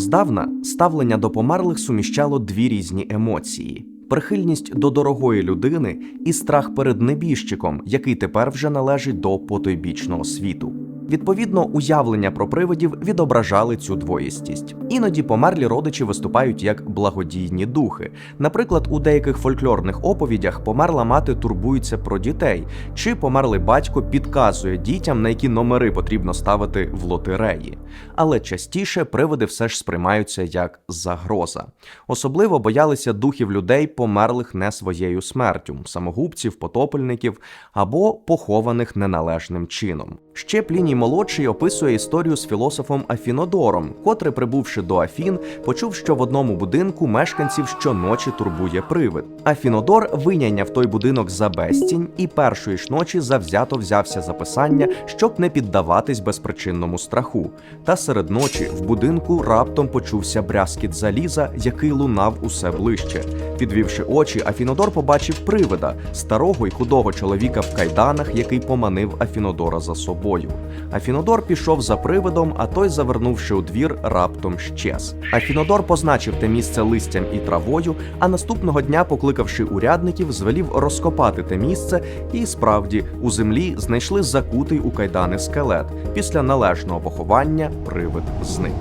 Здавна ставлення до померлих суміщало дві різні емоції: прихильність до дорогої людини і страх перед небіжчиком, який тепер вже належить до потойбічного світу. Відповідно, уявлення про привидів відображали цю двоїстість. Іноді померлі родичі виступають як благодійні духи. Наприклад, у деяких фольклорних оповідях померла мати турбується про дітей, чи померлий батько підказує дітям, на які номери потрібно ставити в лотереї. Але частіше привиди все ж сприймаються як загроза. Особливо боялися духів людей, померлих не своєю смертю, самогубців, потопельників або похованих неналежним чином. Ще Пліній молодший описує історію з філософом Афінодором, котрий, прибувши до Афін, почув, що в одному будинку мешканців щоночі турбує привид. Афінодор винайняв той будинок за безцінь і першої ж ночі завзято взявся за писання, щоб не піддаватись безпричинному страху. Та серед ночі в будинку раптом почувся брязкіт заліза, який лунав усе ближче. Підвівши очі, Афінодор побачив привида старого й худого чоловіка в кайданах, який поманив Афінодора за собою. Афінодор пішов за привидом, а той, завернувши у двір, раптом щез. Афінодор позначив те місце листям і травою, а наступного дня, покликавши урядників, звелів розкопати те місце, і справді у землі знайшли закутий у кайдани скелет. Після належного поховання привид зник.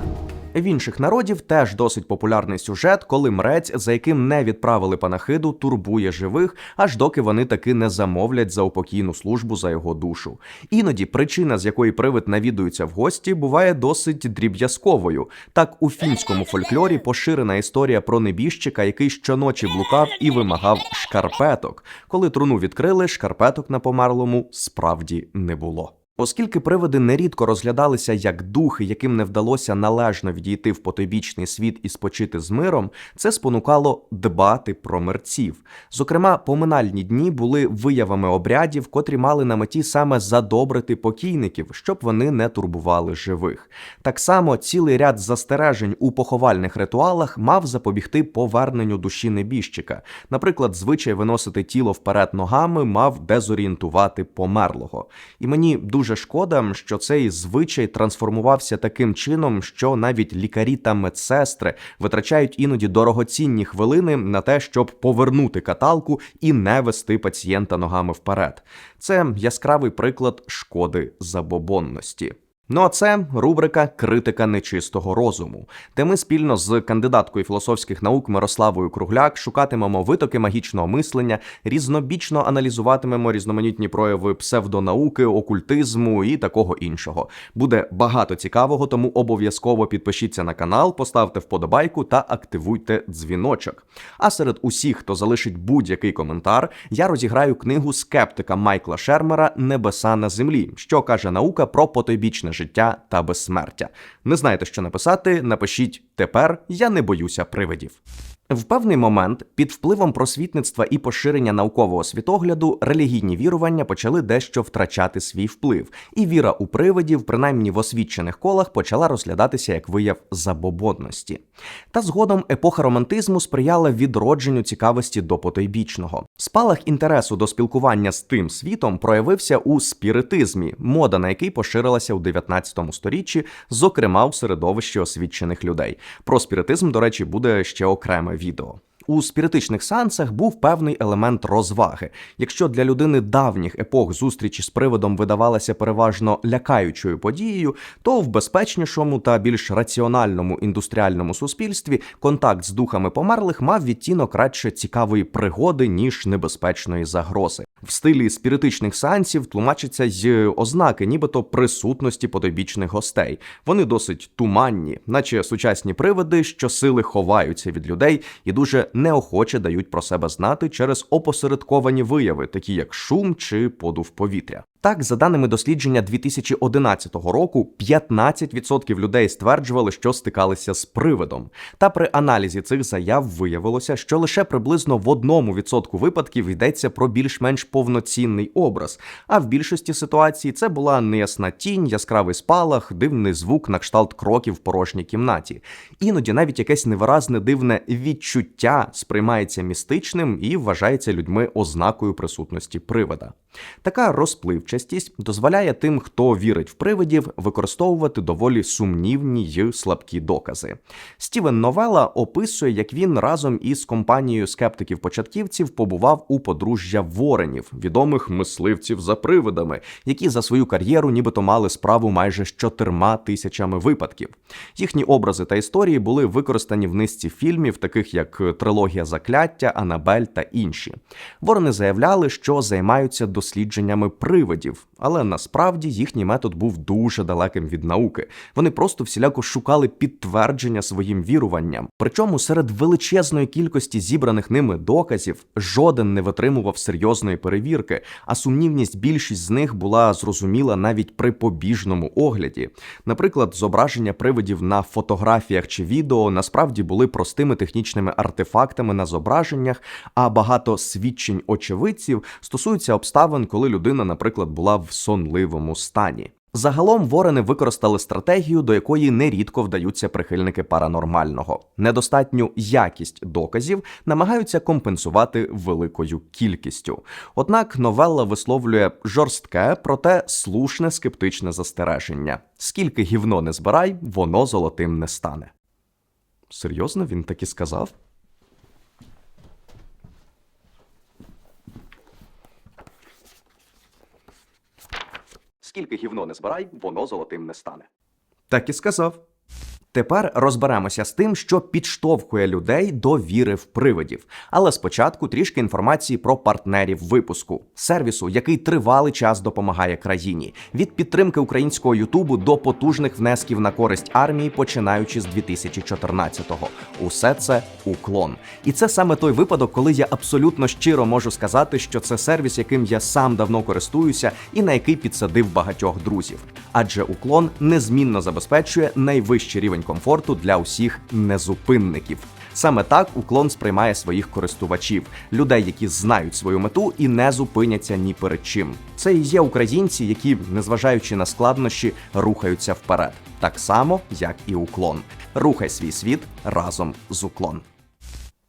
В інших народів теж досить популярний сюжет, коли мрець, за яким не відправили панахиду, турбує живих, аж доки вони таки не замовлять за упокійну службу за його душу. Іноді причина, з якої привид навідується в гості, буває досить дріб'язковою. Так у фінському фольклорі поширена історія про небіжчика, який щоночі блукав і вимагав шкарпеток. Коли труну відкрили, шкарпеток на померлому справді не було. Оскільки привиди нерідко розглядалися як духи, яким не вдалося належно відійти в потойбічний світ і спочити з миром, це спонукало дбати про мерців. Зокрема, поминальні дні були виявами обрядів, котрі мали на меті саме задобрити покійників, щоб вони не турбували живих. Так само цілий ряд застережень у поховальних ритуалах мав запобігти поверненню душі небіжчика. Наприклад, звичай виносити тіло вперед ногами мав дезорієнтувати померлого. І мені дуже дуже шкода, що цей звичай трансформувався таким чином, що навіть лікарі та медсестри витрачають іноді дорогоцінні хвилини на те, щоб повернути каталку і не вести пацієнта ногами вперед. Це яскравий приклад шкоди забобонності. Ну а це рубрика Критика нечистого розуму, де ми спільно з кандидаткою філософських наук Мирославою Кругляк шукатимемо витоки магічного мислення, різнобічно аналізуватимемо різноманітні прояви псевдонауки, окультизму і такого іншого. Буде багато цікавого, тому обов'язково підпишіться на канал, поставте вподобайку та активуйте дзвіночок. А серед усіх, хто залишить будь-який коментар, я розіграю книгу скептика Майкла Шермера Небеса на землі, що каже наука про потойбічне життя та безсмертя. Не знаєте, що написати? Напишіть тепер я не боюся привидів. В певний момент під впливом просвітництва і поширення наукового світогляду релігійні вірування почали дещо втрачати свій вплив, і віра у привидів, принаймні в освічених колах, почала розглядатися як вияв забобонності. Та згодом епоха романтизму сприяла відродженню цікавості до потойбічного. Спалах інтересу до спілкування з тим світом проявився у спіритизмі, мода на який поширилася у 19 сторіччі, зокрема у середовищі освічених людей. Про спіритизм, до речі, буде ще окреме відео. У спіритичних сеансах був певний елемент розваги. Якщо для людини давніх епох зустрічі з приводом видавалася переважно лякаючою подією, то в безпечнішому та більш раціональному індустріальному суспільстві контакт з духами померлих мав відтінок радше цікавої пригоди ніж небезпечної загрози. В стилі спіритичних сеансів тлумачаться й ознаки, нібито присутності подобічних гостей. Вони досить туманні, наче сучасні привиди, що сили ховаються від людей і дуже неохоче дають про себе знати через опосередковані вияви, такі як шум чи подув повітря. Так, за даними дослідження 2011 року, 15% людей стверджували, що стикалися з привидом. Та при аналізі цих заяв виявилося, що лише приблизно в одному відсотку випадків йдеться про більш-менш повноцінний образ. А в більшості ситуацій це була неясна тінь, яскравий спалах, дивний звук на кшталт кроків в порожній кімнаті. Іноді навіть якесь невиразне дивне відчуття сприймається містичним і вважається людьми ознакою присутності привида. Така розпливча участість дозволяє тим, хто вірить в привидів, використовувати доволі сумнівні й слабкі докази. Стівен Новела описує, як він разом із компанією скептиків-початківців побував у подружжя Воренів, відомих мисливців за привидами, які за свою кар'єру нібито мали справу майже з чотирма тисячами випадків. Їхні образи та історії були використані в низці фільмів, таких як трилогія закляття, Анабель та інші. Ворени заявляли, що займаються дослідженнями привидів, але насправді їхній метод був дуже далеким від науки. Вони просто всіляко шукали підтвердження своїм віруванням. Причому серед величезної кількості зібраних ними доказів жоден не витримував серйозної перевірки, а сумнівність більшість з них була зрозуміла навіть при побіжному огляді. Наприклад, зображення привидів на фотографіях чи відео насправді були простими технічними артефактами на зображеннях, а багато свідчень очевидців стосуються обставин, коли людина, наприклад, була в сонливому стані. Загалом ворени використали стратегію, до якої нерідко вдаються прихильники паранормального. Недостатню якість доказів намагаються компенсувати великою кількістю. Однак новелла висловлює жорстке, проте слушне скептичне застереження: скільки гівно не збирай, воно золотим не стане. Серйозно він так і сказав? Скільки гівно не збирай, воно золотим не стане. Так і сказав. Тепер розберемося з тим, що підштовхує людей до віри в привидів. Але спочатку трішки інформації про партнерів випуску сервісу, який тривалий час допомагає країні, від підтримки українського Ютубу до потужних внесків на користь армії, починаючи з 2014-го. Усе це уклон. І це саме той випадок, коли я абсолютно щиро можу сказати, що це сервіс, яким я сам давно користуюся, і на який підсадив багатьох друзів. Адже уклон незмінно забезпечує найвищий рівень комфорту для усіх незупинників. Саме так уклон сприймає своїх користувачів, людей, які знають свою мету і не зупиняться ні перед чим. Це і є українці, які, незважаючи на складнощі, рухаються вперед, так само як і уклон. Рухай свій світ разом з уклон.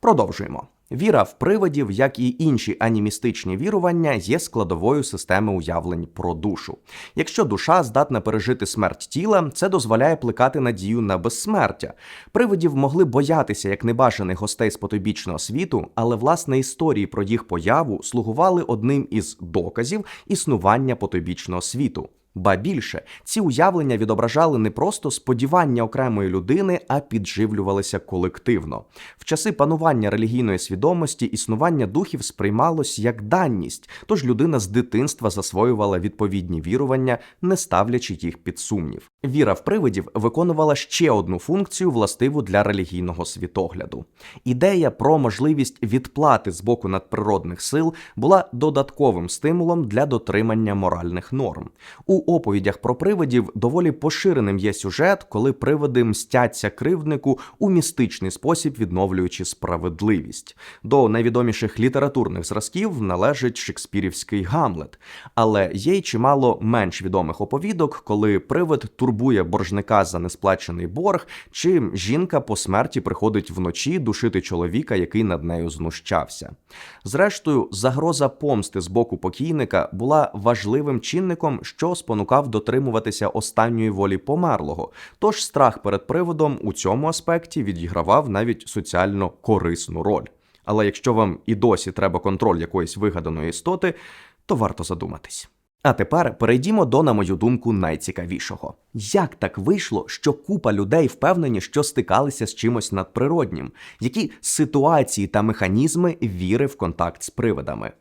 Продовжуємо. Віра в привидів, як і інші анімістичні вірування, є складовою системи уявлень про душу. Якщо душа здатна пережити смерть тіла, це дозволяє плекати надію на безсмертя. Привидів могли боятися як небажаних гостей з потойбічного світу, але власне історії про їх появу слугували одним із доказів існування потойбічного світу. Ба більше ці уявлення відображали не просто сподівання окремої людини, а підживлювалися колективно. В часи панування релігійної свідомості існування духів сприймалось як данність, тож людина з дитинства засвоювала відповідні вірування, не ставлячи їх під сумнів. Віра в привидів виконувала ще одну функцію, властиву для релігійного світогляду. Ідея про можливість відплати з боку надприродних сил була додатковим стимулом для дотримання моральних норм. У оповідях про привидів доволі поширеним є сюжет, коли привиди мстяться кривднику у містичний спосіб, відновлюючи справедливість. До найвідоміших літературних зразків належить шекспірівський Гамлет, але є й чимало менш відомих оповідок, коли привид турбує боржника за несплачений борг, чи жінка по смерті приходить вночі душити чоловіка, який над нею знущався. Зрештою, загроза помсти з боку покійника була важливим чинником, що спонукав дотримуватися останньої волі померлого. Тож страх перед приводом у цьому аспекті відігравав навіть соціально корисну роль. Але якщо вам і досі треба контроль якоїсь вигаданої істоти, то варто задуматись. А тепер перейдімо до, на мою думку, найцікавішого. Як так вийшло, що купа людей впевнені, що стикалися з чимось надприроднім? Які ситуації та механізми віри в контакт з привидами?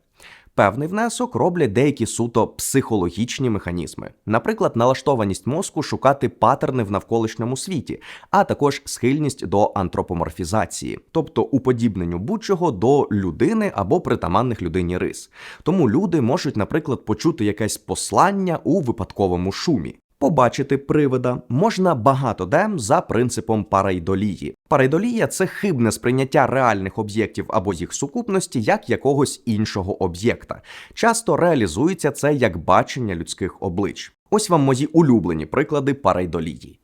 Певний внесок роблять деякі суто психологічні механізми, наприклад, налаштованість мозку шукати патерни в навколишньому світі, а також схильність до антропоморфізації, тобто уподібненню будь-чого до людини або притаманних людині рис. Тому люди можуть, наприклад, почути якесь послання у випадковому шумі. Побачити привида можна багато де за принципом парайдолії. Парайдолія це хибне сприйняття реальних об'єктів або їх сукупності як якогось іншого об'єкта. Часто реалізується це як бачення людських облич. Ось вам мої улюблені приклади парайдолії.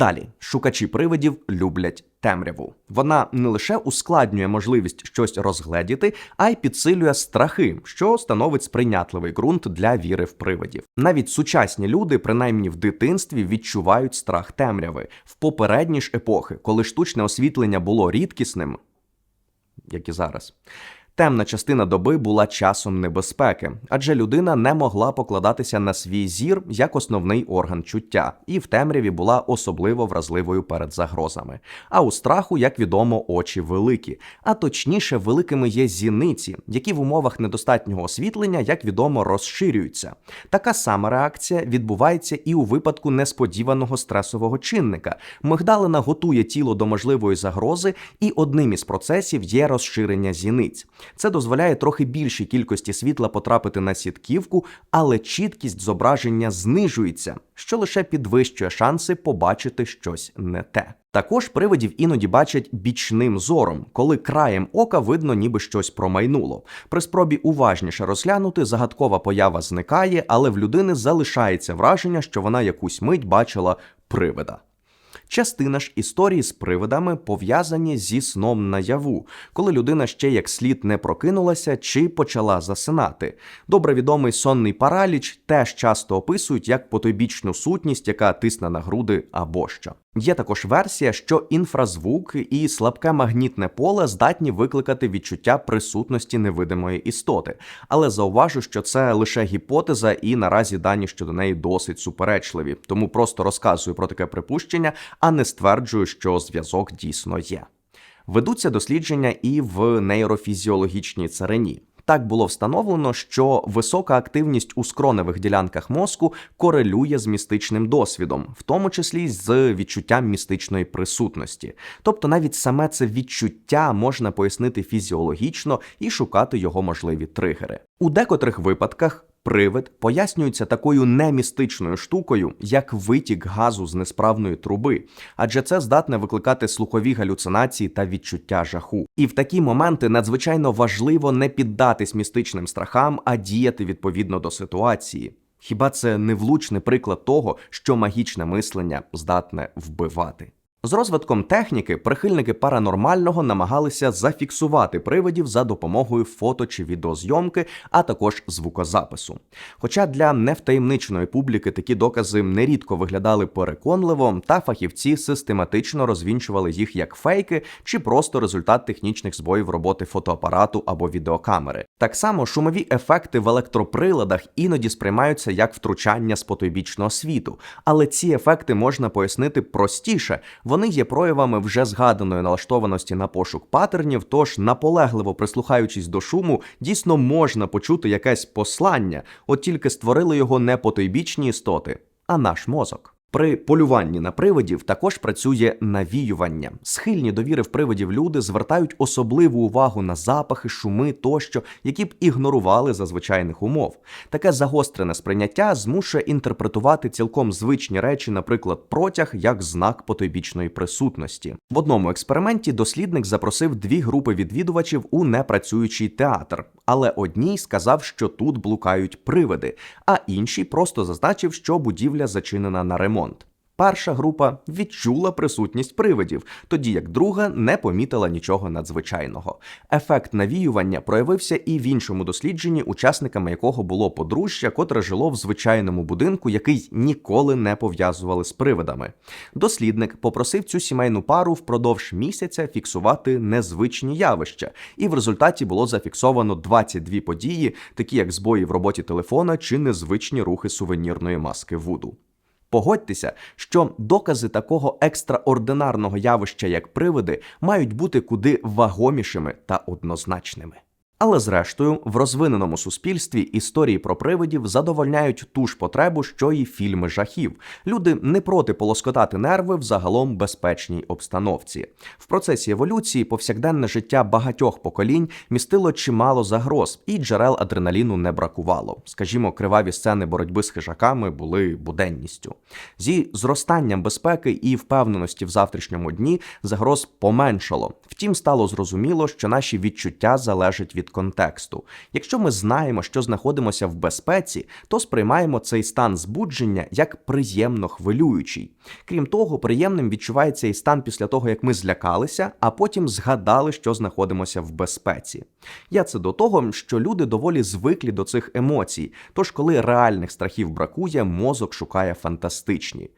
Далі шукачі привидів люблять темряву. Вона не лише ускладнює можливість щось розгледіти, а й підсилює страхи, що становить сприйнятливий ґрунт для віри в привидів. Навіть сучасні люди, принаймні в дитинстві, відчувають страх темряви в попередні ж епохи, коли штучне освітлення було рідкісним, як і зараз. Темна частина доби була часом небезпеки, адже людина не могла покладатися на свій зір як основний орган чуття, і в темряві була особливо вразливою перед загрозами. А у страху, як відомо, очі великі, а точніше, великими є зіниці, які в умовах недостатнього освітлення, як відомо, розширюються. Така сама реакція відбувається і у випадку несподіваного стресового чинника. Мигдалина готує тіло до можливої загрози, і одним із процесів є розширення зіниць. Це дозволяє трохи більшій кількості світла потрапити на сітківку, але чіткість зображення знижується, що лише підвищує шанси побачити щось не те. Також привидів іноді бачать бічним зором, коли краєм ока видно, ніби щось промайнуло. При спробі уважніше розглянути, загадкова поява зникає, але в людини залишається враження, що вона якусь мить бачила привида. Частина ж історії з привидами пов'язані зі сном наяву, коли людина ще як слід не прокинулася чи почала засинати. Добре відомий сонний параліч теж часто описують як потойбічну сутність, яка тисне на груди або що. Є також версія, що інфразвук і слабке магнітне поле здатні викликати відчуття присутності невидимої істоти, але зауважу, що це лише гіпотеза, і наразі дані щодо неї досить суперечливі, тому просто розказую про таке припущення, а не стверджую, що зв'язок дійсно є. Ведуться дослідження і в нейрофізіологічній царині. Так було встановлено, що висока активність у скроневих ділянках мозку корелює з містичним досвідом, в тому числі з відчуттям містичної присутності. Тобто навіть саме це відчуття можна пояснити фізіологічно і шукати його можливі тригери. У декотрих випадках Привид пояснюється такою немістичною штукою, як витік газу з несправної труби, адже це здатне викликати слухові галюцинації та відчуття жаху. І в такі моменти надзвичайно важливо не піддатись містичним страхам, а діяти відповідно до ситуації. Хіба це не влучний приклад того, що магічне мислення здатне вбивати? З розвитком техніки прихильники паранормального намагалися зафіксувати привидів за допомогою фото чи відеозйомки, а також звукозапису. Хоча для невтаємниченої публіки такі докази нерідко виглядали переконливо, та фахівці систематично розвінчували їх як фейки чи просто результат технічних збоїв роботи фотоапарату або відеокамери. Так само шумові ефекти в електроприладах іноді сприймаються як втручання з потойбічного світу, але ці ефекти можна пояснити простіше. Вони є проявами вже згаданої налаштованості на пошук патернів, тож, наполегливо прислухаючись до шуму, дійсно можна почути якесь послання, от тільки створили його не потойбічні істоти, а наш мозок. При полюванні на привидів також працює навіювання. Схильні до віри в привидів люди звертають особливу увагу на запахи, шуми тощо, які б ігнорували за звичайних умов. Таке загострене сприйняття змушує інтерпретувати цілком звичні речі, наприклад, протяг як знак потойбічної присутності. В одному експерименті дослідник запросив дві групи відвідувачів у непрацюючий театр, але одній сказав, що тут блукають привиди, а інший просто зазначив, що будівля зачинена на ремонт ремонт. Перша група відчула присутність привидів, тоді як друга не помітила нічого надзвичайного. Ефект навіювання проявився і в іншому дослідженні, учасниками якого було подружжя, котре жило в звичайному будинку, який ніколи не пов'язували з привидами. Дослідник попросив цю сімейну пару впродовж місяця фіксувати незвичні явища, і в результаті було зафіксовано 22 події, такі як збої в роботі телефона чи незвичні рухи сувенірної маски Вуду. Погодьтеся, що докази такого екстраординарного явища, як привиди, мають бути куди вагомішими та однозначними. Але зрештою, в розвиненому суспільстві історії про привидів задовольняють ту ж потребу, що й фільми жахів. Люди не проти полоскотати нерви в загалом безпечній обстановці. В процесі еволюції повсякденне життя багатьох поколінь містило чимало загроз, і джерел адреналіну не бракувало. Скажімо, криваві сцени боротьби з хижаками були буденністю. Зі зростанням безпеки і впевненості в завтрашньому дні загроз поменшало. Втім, стало зрозуміло, що наші відчуття залежать від контексту. Якщо ми знаємо, що знаходимося в безпеці, то сприймаємо цей стан збудження як приємно хвилюючий. Крім того, приємним відчувається і стан після того, як ми злякалися, а потім згадали, що знаходимося в безпеці. Я це до того, що люди доволі звиклі до цих емоцій. Тож, коли реальних страхів бракує, мозок шукає фантастичні.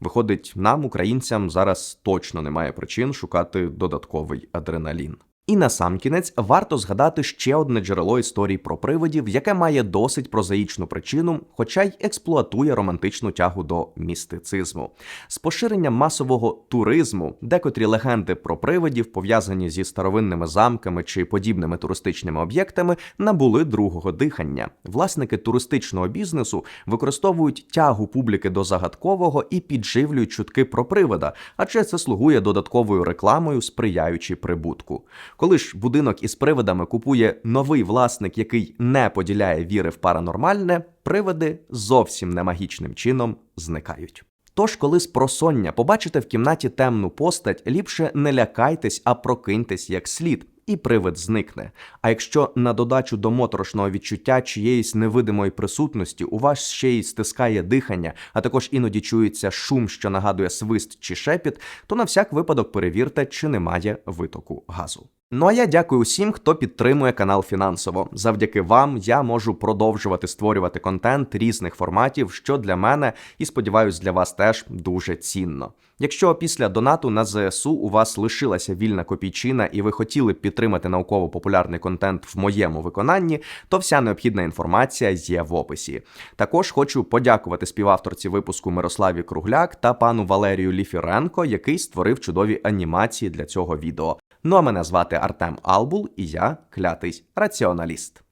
Виходить, нам, українцям, зараз точно немає причин шукати додатковий адреналін. І на сам кінець варто згадати ще одне джерело історій про привидів, яке має досить прозаїчну причину, хоча й експлуатує романтичну тягу до містицизму. З поширенням масового туризму, декотрі легенди про привидів, пов'язані зі старовинними замками чи подібними туристичними об'єктами, набули другого дихання. Власники туристичного бізнесу використовують тягу публіки до загадкового і підживлюють чутки про привида, адже це слугує додатковою рекламою, сприяючи прибутку. Коли ж будинок із привидами купує новий власник, який не поділяє віри в паранормальне, привиди зовсім не магічним чином зникають. Тож, коли з просоння побачите в кімнаті темну постать, ліпше не лякайтесь, а прокиньтесь як слід. І привид зникне. А якщо на додачу до моторошного відчуття чиєїсь невидимої присутності у вас ще й стискає дихання, а також іноді чується шум, що нагадує свист чи шепіт, то на всяк випадок перевірте, чи немає витоку газу. Ну а я дякую усім, хто підтримує канал фінансово. Завдяки вам я можу продовжувати створювати контент різних форматів, що для мене і сподіваюсь для вас теж дуже цінно. Якщо після донату на ЗСУ у вас лишилася вільна копійчина і ви хотіли б підтримати науково-популярний контент в моєму виконанні, то вся необхідна інформація є в описі. Також хочу подякувати співавторці випуску Мирославі Кругляк та пану Валерію Ліфіренко, який створив чудові анімації для цього відео. Ну а мене звати Артем Албул, і я клятий раціоналіст.